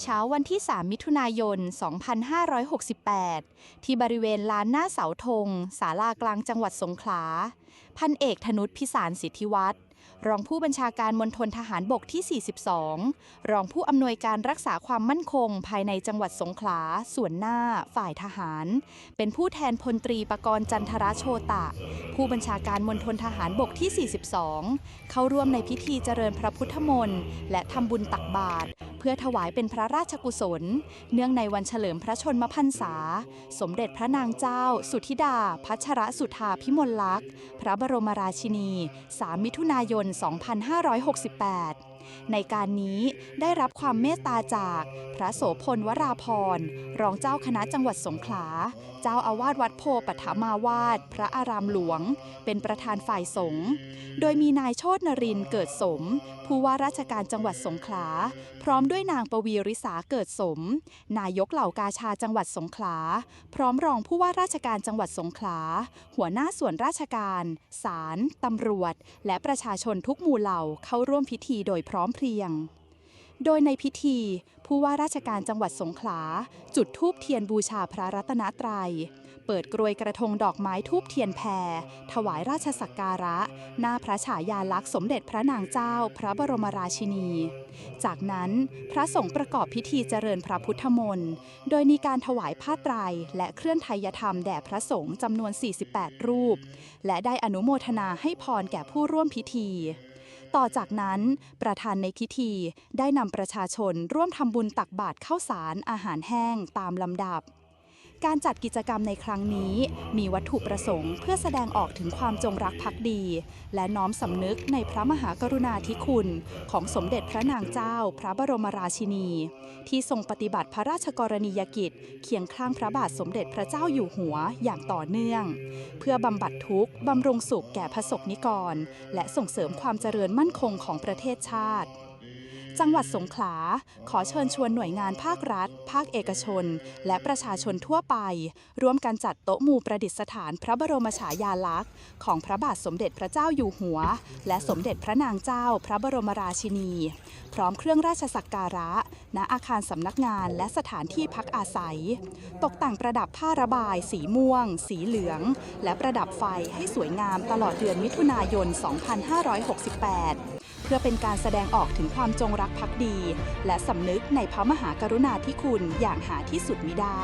เช้าวันที่ 3 มิถุนายน 2568 ที่บริเวณลานหน้าเสาธงศาลากลางจังหวัดสงขลา พันเอกธนุษพิสารสิทธิวัฒน์รองผู้บัญชาการมณฑลทหารบกที่ 42 รองผู้อำนวยการรักษาความมั่นคง ภายในจังหวัดสงขลา ส่วนหน้า ฝ่ายทหาร เป็นผู้แทนพลตรีประกรณ์จันทราโชตะ ผู้บัญชาการมณฑลทหารบกที่ 42 เข้าร่วมในพิธีเจริญพระพุทธมนต์และทำบุญตักบาตร เพื่อถวายเป็นพระราชกุศล เนื่องในวันเฉลิมพระชนมพรรษา สมเด็จพระนางเจ้า สุธิดา พัชรสุธาพิมลลักษณ์ พระบรมราชินี 3 มิถุนายน 2568 ในการนี้ได้รับความเมตตาจาก พระโสพลวราพร รองเจ้าคณะจังหวัดสงขลา เจ้าอาวาสวัดโพปัฐมาวาสพระอารามหลวง เป็นประธานฝ่ายสงฆ์โดยมีนายโชตนรินทร์เกิดสม ผู้ว่าราชการจังหวัดสงขลา พร้อมด้วยนางปวีริษาเกิดสม นายกเหล่ากาชาจังหวัดสงขลา พร้อมรองผู้ว่าราชการจังหวัดสงขลา หัวหน้าส่วนราชการศาลตำรวจ และประชาชนทุกหมู่เหล่าเข้าร่วมพิธีโดยพร้อมเพรียง โดยในพิธี ผู้ว่าราชการจังหวัดสงขลา จุดธูปเทียนบูชาพระรัตนตรัย เปิดกรวยกระทงดอกไม้ทูบเทียนแพร ถวายราชสักการะ หน้าพระฉายาลักษณ์สมเด็จพระนางเจ้า พระบรมราชินี จากนั้นพระสงฆ์ประกอบพิธีเจริญพระพุทธมนต์ โดยมีการถวายผ้าไตรและเคลื่อนไทยธรรมแด่พระสงฆ์จำนวน 48 รูป และได้อนุโมทนาให้พรแก่ผู้ร่วมพิธี ต่อจากนั้นประธานในพิธีได้นำประชาชนร่วมทำบุญตักบาตรข้าวสารอาหารแห้งตามลำดับ การจัดกิจกรรมในครั้งนี้ มีวัตถุประสงค์เพื่อแสดงออกถึงความจงรักภักดี และน้อมสำนึกในพระมหากรุณาธิคุณ ของสมเด็จพระนางเจ้า พระบรมราชินี ที่ทรงปฏิบัติพระราชกรณียกิจ เคียงข้างพระบาทสมเด็จพระเจ้าอยู่หัวอย่างต่อเนื่อง เพื่อบำบัดทุกข์บำรุงสุขแก่พระสกนิกร และส่งเสริมความเจริญมั่นคงของประเทศชาติ จังหวัดสงขลา ขอเชิญชวนหน่วยงานภาครัฐ ภาคเอกชน และประชาชนทั่วไป ร่วมกันจัดโต๊ะหมู่ประดิษฐานพระบรมฉายาลักษณ์ ของพระบาทสมเด็จพระเจ้าอยู่หัว และสมเด็จพระนางเจ้าพระบรมราชินี พร้อมเครื่องราชสักการะ ณอาคารสำนักงานและสถานที่พักอาศัย ตกแต่งประดับผ้าระบาย สีม่วง สีเหลือง และประดับไฟให้สวยงามตลอดเดือนมิถุนายน 2568 เพื่อเป็นการแสดงออกถึงความจงรักภักดี และสำนึกในพระมหากรุณาธิคุณอย่างหาที่สุดมิได้